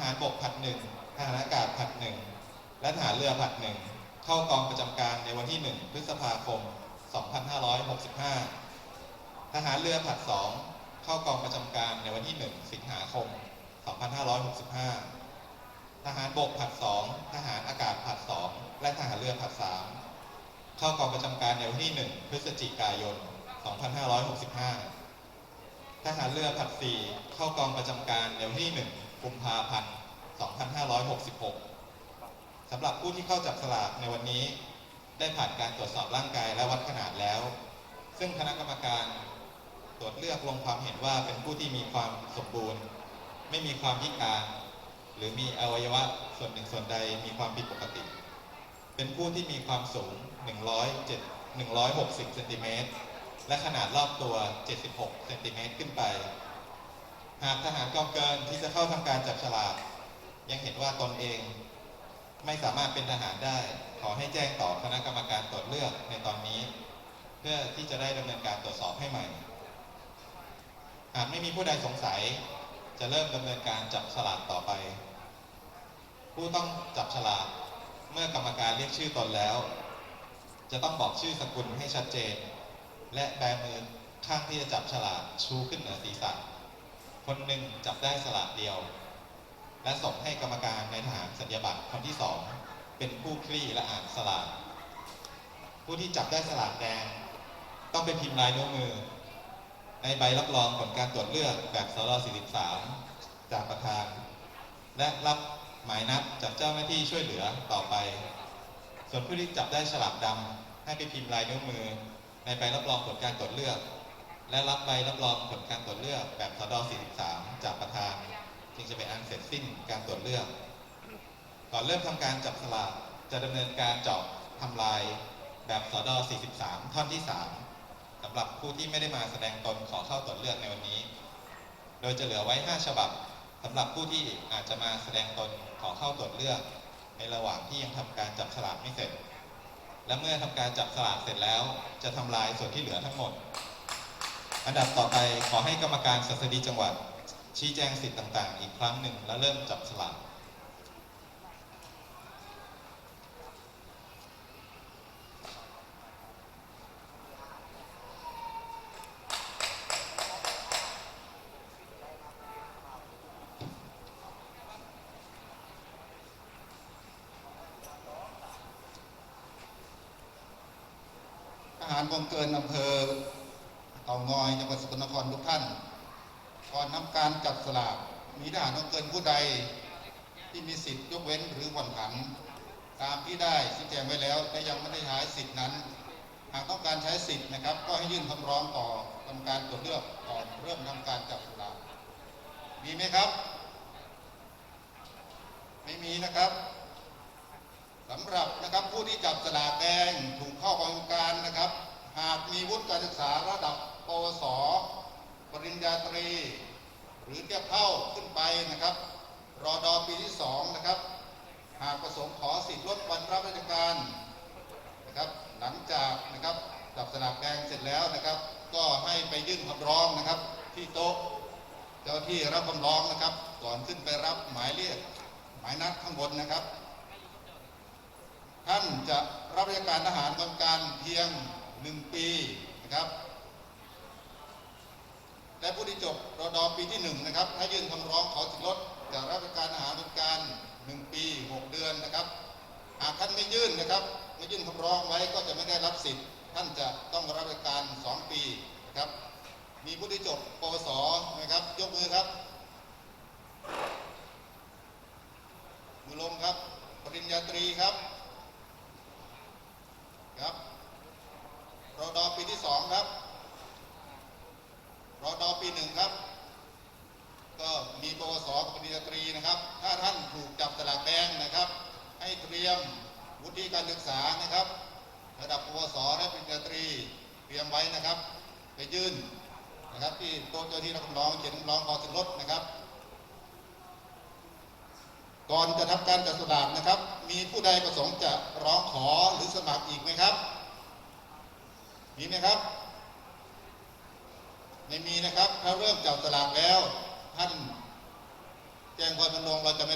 หารบกผัดหนึ่งทหารอากาศผัดหนึ่งและทหารเรือผัดหนึ่งเข้ากองประจำการในวันที่ 1 พฤษภาคม 2565 ทหารเรือผัด 2 เข้ากองประจำการในวันที่ 1 สิงหาคม 2565 ทหารบกผัด 2 ทหารอากาศผัด 2 และทหารเรือผัด 3 เข้ากองประจำการในวันที่ 1 พฤศจิกายน 2565 ทหารเรือผัด 4 เข้ากองประจำการในวันที่ 1 กุมภาพันธ์ 2566 สำหรับผู้ที่เข้าจับสลากในวันนี้ ได้ผ่านการตรวจสอบร่างกายและวัดขนาดแล้ว ซึ่งคณะกรรมการตรวจเลือกลงความเห็นว่าเป็นผู้ที่มีความสมบูรณ์ ไม่มีความพิการ หรือมีอวัยวะส่วนหนึ่งส่วนใดมีความผิดปกติ เป็นผู้ที่มีความสูง 107 160 เซนติเมตร และขนาดรอบตัว 76 เซนติเมตรขึ้นไป หากทหารกองเกินที่จะเข้าทำการจับฉลากยังเห็นว่าตนเอง ไม่สามารถเป็นทหารได้ ขอให้แจ้งต่อคณะกรรมการตรวจเลือกในตอนนี้ เพื่อที่จะได้ดำเนินการตรวจสอบให้ใหม่ หากไม่มีผู้ใดสงสัย จะเริ่มดำเนินการจับฉลากต่อไป ผู้ต้องจับฉลากเมื่อกรรมการเรียกชื่อตนแล้ว จะต้องบอกชื่อสกุลให้ชัดเจน และแบมือข้างที่จะจับฉลากชูขึ้นเหนือศีรษะ คนหนึ่งจับได้สลากเดียว และส่งให้กรรมการในทหารสัญญาบัตรคนที่สองเป็นผู้คลี่และอ่านสลากผู้ที่จับได้สลากแดง ต้องเป็นพิมพ์ลายนิ้วมือ ในใบรับรองผลการตรวจเลือกแบบสร43 จากประธาน และรับหมายนัดจากเจ้าหน้าที่ช่วยเหลือต่อไป ส่วนผู้ที่จับได้ฉลากดำให้ไปพิมพ์ลายนิ้วมือ ในใบรับรองผลการตรวจเลือก และรับใบรับรองผลการตรวจเลือกแบบสด43 จากประธาน จึงจะเป็นอันเสร็จสิ้นการตรวจเลือก ก่อนเริ่มทำการจับสลากจะดำเนินการเจาะทำลายแบบสด43 ท่อนที่ 3สำหรับผู้ที่ไม่ได้มาแสดงตนขอเข้าตรวจเลือกในวันนี้ โดยจะเหลือไว้ 5 ฉบับสำหรับผู้ที่อาจจะมาแสดงตนขอเข้าตรวจเลือก ในระหว่างที่ยังทำการจับฉลากไม่เสร็จ และเมื่อทำการจับสลากเสร็จแล้ว จะทำลายส่วนที่เหลือทั้งหมด อันดับต่อไปขอให้กรรมการศัสดีจังหวัด ชี้แจงสิทธิ์ต่างๆ อีกครั้งหนึ่ง แล้วเริ่มจับฉลากทหารกองเกินอำเภอ เตางอยจังหวัดสกลนครทุกท่านก่อนทำการจับสลากมีทหารกองเกินผู้ใดที่มีสิทธิ์ยกเว้นหรือผ่อนผันตามที่ได้ชี้แจงไว้แล้วและยังไม่ได้ใช้สิทธินั้น หากต้องการใช้สิทธิ์นะครับ ก็ให้ยื่นคำร้องต่อกรรมการตรวจเลือกก่อนเริ่มทำการจับสลากมีไหมครับ ไม่มีนะครับสำหรับนะครับผู้ที่จับสลากแดงถูกเข้ากองการนะครับ หากมีวุฒิการศึกษาระดับ ปวส ปริญญาตรี หรือเทียบเท่าขึ้นไปนะครับ รอดอปีที่สองนะครับ หากประสงค์ขอสิทธิลดวันรับราชการนะครับ หลังจากนะครับจับสลากแดงเสร็จแล้วนะครับ ก็ให้ไปยื่นคำร้องนะครับ ที่โต๊ะ เจ้าที่รับคำร้องนะครับ ก่อนขึ้นไปรับหมายเรียกหมายนัดข้างบนนะครับ ท่านจะรับราชการทหารกองการเพียงหนึ่งปีนะครับ และผู้ที่จบรอดอปีที่หนึ่งนะครับให้ยื่นคำร้องขอสิทธิลดจากรับราชการทหารกองการหนึ่งปีหกเดือนนะครับหากท่านไม่ยื่นนะครับ ไม่ยื่นคำร้องไว้ก็จะไม่ได้รับสิทธิ์ ท่านจะต้องรับราชการสองปีนะครับ มีผู้ที่จบปวสนะครับ ยกมือครับมือลงครับ ปริญญาตรีครับครับรอดอปีที่สองครับรอดอปีหนึ่งครับ ก็มีปวสกับปริญญาตรีนะครับ ถ้าท่านถูกจับสลากแดงนะครับ ให้เตรียมวุฒิการศึกษานะครับ ระดับปวสและปริญญาตรีเตรียมไว้นะครับ ไปยื่นนะครับที่โต๊ะเจ้าที่รับคำร้องเขียนร้องขอสิทธิลดนะครับ ก่อนจะทำการจัดสลากนะครับ มีผู้ใดประสงค์จะร้องขอหรือสมัครอีกไหมครับ มีไหมครับ ไม่มีนะครับถ้าเริ่มจับสลากแล้วท่านแจ้งความจำนงเราจะไม่